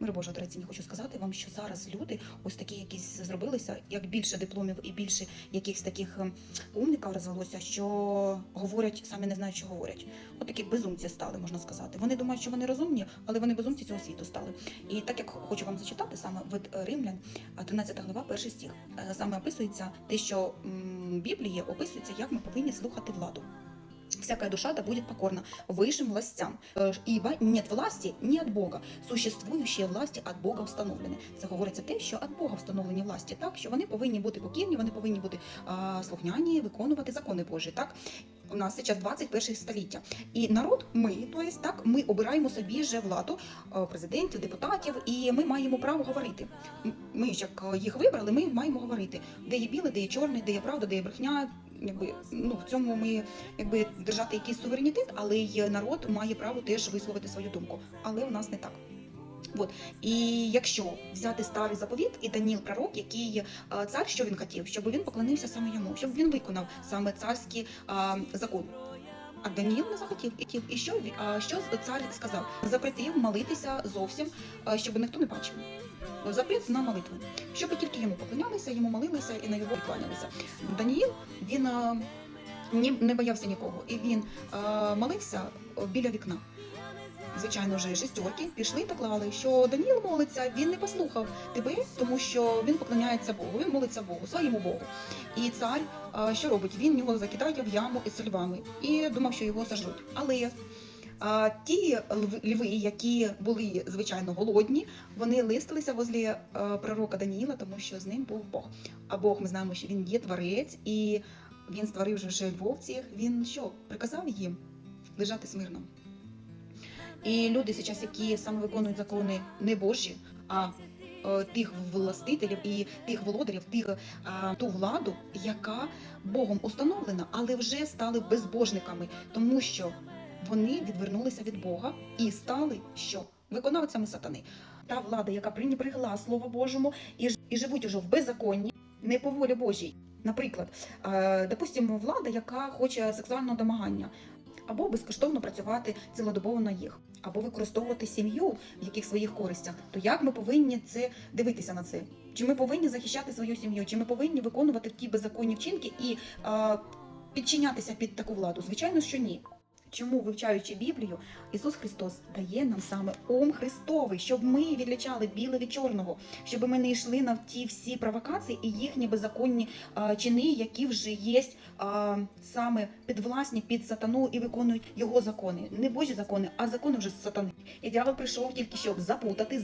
Мир Божого, дорогоцінні, хочу сказати вам, що зараз люди ось такі якісь зробилися, як більше дипломів і більше якихось таких ем, умників розвелося, що говорять, самі не знають, що говорять. От такі безумці стали, можна сказати. Вони думають, що вони розумні, але вони безумці цього світу стали. І так як хочу вам зачитати саме від е, Римлян, е, 13 глава, перший стих, е, саме описується те, що в Біблії описується, як ми повинні слухати владу. Всякая душа да будет покорна высшим властям, Э, ибо нет власти не от Бога. Существуючі власті від Бога встановлені. Це говориться те, що від Бога встановлені власті, так що вони повинні бути покірні, вони повинні бути а, слухняні, виконувати закони Божі. Так у нас зараз 21 століття. І народ, ми, то есть, так, ми обираємо собі же владу е, президентів, депутатів, і ми маємо право говорити. Ми як е, їх вибрали, ми маємо говорити, де є біле, де є чорне, де є правда, де є брехня. Якби ну в цьому ми якби держати якийсь суверенітет, але й народ має право теж висловити свою думку. Але у нас не так. От і якщо взяти старий заповіт і Даніл пророк, який е, цар, що він хотів, щоб він поклонився саме йому, щоб він виконав саме царський е, закон. А Даніл не захотів. І І що що цар сказав? Запретив молитися зовсім, щоб ніхто не бачив. Запрет на молитву, щоб тільки йому поклонялися, йому молилися і на його кланялися. Даніїл він не боявся нікого, і він молився біля вікна. Звичайно, вже шестерки пішли та клали, що Даніл молиться, він не послухав тебе, тому що він поклоняється Богу, він молиться Богу, своєму Богу. І цар що робить? Він його закидає в яму із львами і думав, що його сажуть. Але ті льви, які були звичайно голодні, вони листилися возле пророка Даніїла, тому що з ним був Бог. А Бог ми знаємо, що він є творець, і він створив же вже львов цих. Він що приказав їм лежати смирно. І люди зараз, які саме виконують закони не Божі, а е, тих властителів і тих володарів, тих е, ту владу, яка Богом установлена, але вже стали безбожниками, тому що вони відвернулися від Бога і стали що виконавцями сатани. Та влада, яка пренебрегла Слово Божому і, і живуть уже в беззаконні, не по волі Божій. Наприклад, е, допустимо, влада, яка хоче сексуального домагання, або безкоштовно працювати цілодобово на їх, або використовувати сім'ю в яких своїх користях. То як ми повинні це дивитися на це? Чи ми повинні захищати свою сім'ю? Чи ми повинні виконувати ті беззаконні вчинки і е, підчинятися під таку владу? Звичайно, що ні. Чому, вивчаючи Біблію, Ісус Христос дає нам саме ум Христовий, щоб ми відлічали біле від чорного, щоб ми не йшли на ті всі провокації і їхні беззаконні а, чини, які вже є а, саме підвласні під сатану і виконують його закони, не Божі закони, а закони вже сатани. І дьявол прийшов тільки щоб запутати,